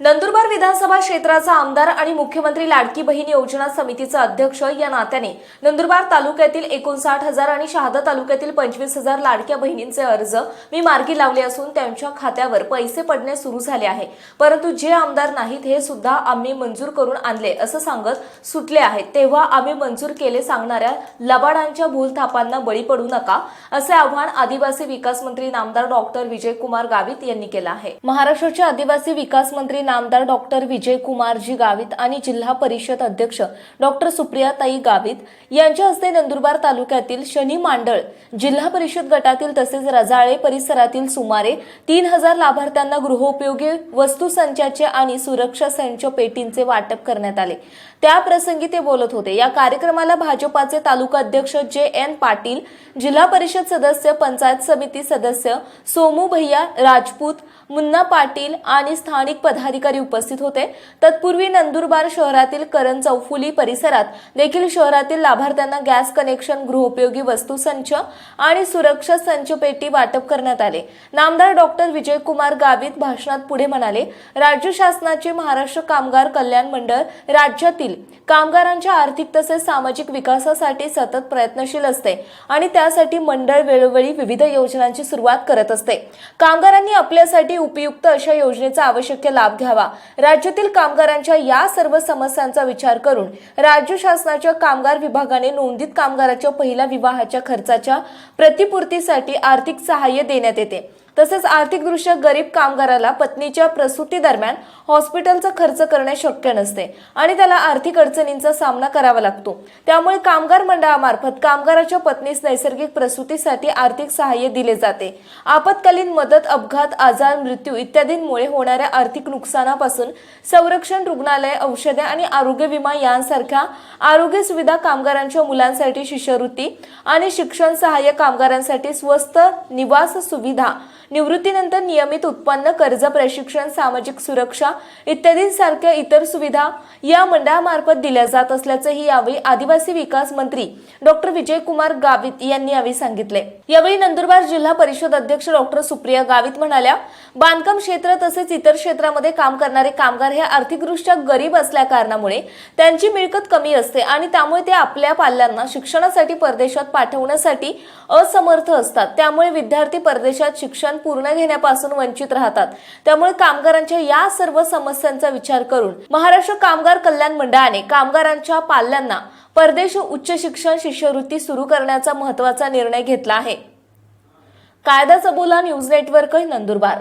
नंदुरबार विधानसभा क्षेत्राचा आमदार आणि मुख्यमंत्री लाडकी बहीण योजना समितीचा अध्यक्ष या नात्याने नंदुरबार तालुक्यातील एकोणसाठ हजार आणि शहादा तालुक्यातील पंचवीस हजार लाडक्या बहिणींचे अर्ज मी मार्गी लावले असून त्यांच्या खात्यावर पैसे पडणे सुरू झाले आहे. परंतु जे आमदार नाहीत हे सुद्धा आम्ही मंजूर करून आणले असं सांगत सुटले आहेत. तेव्हा आम्ही मंजूर केले सांगणाऱ्या लबाडांच्या भूलथापांना बळी पडू नका असे आव्हान आदिवासी विकास मंत्री नामदार डॉक्टर विजयकुमार गावित यांनी केलं आहे. महाराष्ट्राचे आदिवासी विकास मंत्री नामदार डॉक्टर विजयकुमारजी गावित आणि जिल्हा परिषद अध्यक्ष डॉक्टर सुप्रियाताई गावित यांच्या हस्ते नंदुरबार तालुक्यातील शनी मांडळ जिल्हा परिषद गटातील तसेच रजाळे परिसरातील सुमारे तीन हजार लाभार्थ्यांना गृहोपयोगी वस्तू संचाचे आणि सुरक्षा संच पेटींचे वाटप करण्यात आले. त्याप्रसंगी ते बोलत होते. या कार्यक्रमाला भाजपाचे तालुका अध्यक्ष जे एन पाटील जिल्हा परिषद सदस्य पंचायत समिती सदस्य सोमू भैया राजपूत मुन्ना पाटील आणि स्थानिक पदाधिकारी उपस्थित होते. तत्पूर्वी नंदुरबार शहरातील करण चौफुली परिसरात देखील शहरातील लाभार्थ्यांना गॅस कनेक्शन गृहोपयोगी वस्तू संच आणि सुरक्षा संच पेटी वाटप करण्यात आले. नामदार डॉक्टर विजयकुमार गावित भाषणात पुढे म्हणाले राज्य शासनाचे महाराष्ट्र कामगार कल्याण मंडळ राज्यातील कामगारांच्या आर्थिक तसेच सामाजिक विकासासाठी सतत प्रयत्नशील असते आणि त्यासाठी मंडळ वेळोवेळी विविध योजनांची सुरुवात करत असते. कामगारांनी आपल्यासाठी उपयुक्त अशा योजनेचा आवश्यक लाभ घ्यावा. राज्यातील कामगारांच्या या सर्व समस्यांचा विचार करून राज्य शासनाच्या कामगार विभागाने नोंदित कामगाराच्या पहिल्या विवाहाच्या खर्चाच्या प्रतिपूर्तीसाठी आर्थिक सहाय्य देण्यात येते. तसेच आर्थिकदृष्ट्या गरीब कामगाराला पत्नीच्या प्रसूती दरम्यान हॉस्पिटलचा खर्च करणे शक्य नसते आणि त्याला आर्थिक अडचणींचा सामना करावा लागतो. त्यामुळे कामगार मंडळामार्फत कामगाराच्या पत्नीस नैसर्गिक प्रसूतीसाठी आर्थिक सहाय्य दिले जाते. आपत्कालीन मदत अपघात आजार मृत्यू इत्यादींमुळे होणाऱ्या आर्थिक नुकसानापासून संरक्षण रुग्णालय औषधे आणि आरोग्य विमा यांसारख्या आरोग्य सुविधा कामगारांच्या मुलांसाठी शिष्यवृत्ती आणि शिक्षण सहाय्य कामगारांसाठी स्वस्त निवास सुविधा निवृत्तीनंतर नियमित उत्पन्न कर्ज प्रशिक्षण सामाजिक सुरक्षा इत्यादींसारख्या इतर सुविधा या मंडळामार्फत दिल्या जात असल्याचंही यावेळी आदिवासी विकास मंत्री डॉक्टर विजयकुमार गावित यांनी यावेळी सांगितले. यावेळी नंदुरबार जिल्हा परिषद अध्यक्ष डॉक्टर सुप्रिया गावित म्हणाल्या बांधकाम क्षेत्र तसेच इतर क्षेत्रामध्ये काम करणारे कामगार हे आर्थिकदृष्ट्या गरीब असल्या कारणामुळे त्यांची मिळकत कमी असते आणि त्यामुळे ते आपल्या पाल्यांना शिक्षणासाठी परदेशात पाठवण्यासाठी असमर्थ असतात. त्यामुळे विद्यार्थी परदेशात शिक्षण पूर्ण घेण्यापासून वंचित राहतात. त्यामुळे कामगारांच्या या सर्व समस्यांचा विचार करून महाराष्ट्र कामगार कल्याण मंडळाने कामगारांच्या पाल्यांना परदेश उच्च शिक्षण शिष्यवृत्ती सुरू करण्याचा महत्त्वाचा निर्णय घेतला आहे. कायदा चबोला न्यूज नेटवर्क नंदुरबार.